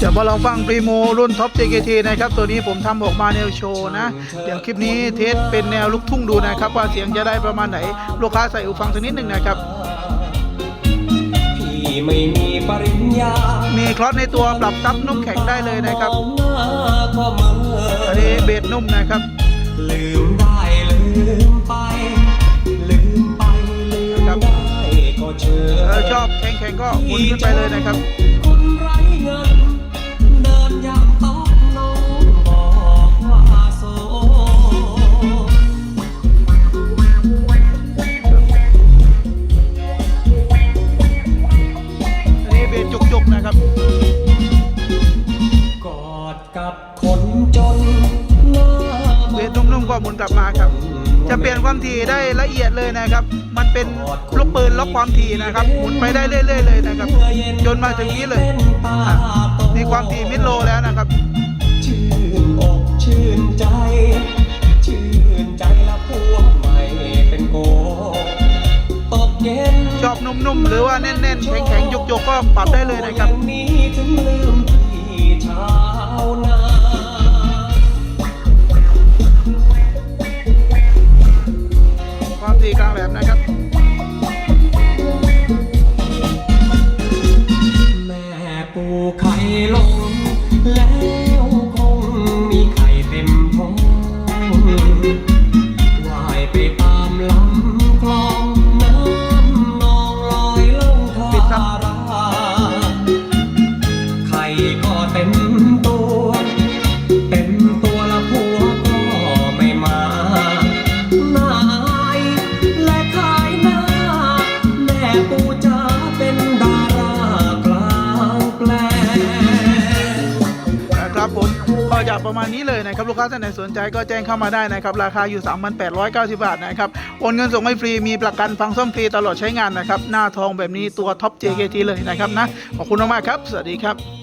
เดี๋ยวมาลองฟังพรีโมรุ่นท็อป JKT นะครับ ตัวนี้ผมทำออกมาแนวโชว์นะ เดี๋ยวคลิปนี้เทสเป็นแนวลูกทุ่งดูนะครับ ว่าเสียงจะได้ประมาณไหน ลูกค้าใส่หูฟังสักนิดหนึ่งนะครับพี่ไม่มีปริญญา มีคลอสในตัวปรับซับนุ่มแข็งได้เลยนะครับเอาหน้าก็เมื่ออันนี้เบสนุ่มนะครับ ลืมได้ลืมไป ลืมไปลืมครับได้ก็เชิญเออชอบแข็งๆก็หมุนขึ้นไปเลยนะครับ กับคนจนหน้าเบสนุ่มๆก็หมุนกลับมาครับ จะเปลี่ยนความถี่ได้ละเอียดเลยนะครับ มันเป็นลูกปืนล็อกความถี่นะครับ หมุนไปได้เรื่อย ๆ เลยนะครับ จนมาถึงนี้เลยอะมีความถี่มิดโลแล้วนะครับ ชื่นอกชื่นใจ ชื่นใจละพวกใหม่เป็นโกตกเย็นชอบนุ่มๆ หรือว่าแน่นๆ แข็งๆยกๆก็ปรับได้เลยนะครับ ไข่ลง แล้วคงมีไข่เต็มท้องว่ายไปตามลำคลองน้ำนองลอยลงทาปิดครับราไข่ก็เต็ม จะประมาณนี้เลยนะครับลูกค้าท่านไหนสนใจก็แจ้งเข้ามาได้นะครับราคาอยู่ 3,890 บาทนะครับโอนเงินส่งให้ฟรีมีประกันฟังซ่อมฟรีตลอดใช้งานนะครับหน้าทองแบบนี้ตัวท็อป JKT เลยนะครับนะขอบคุณมากครับ สวัสดีครับ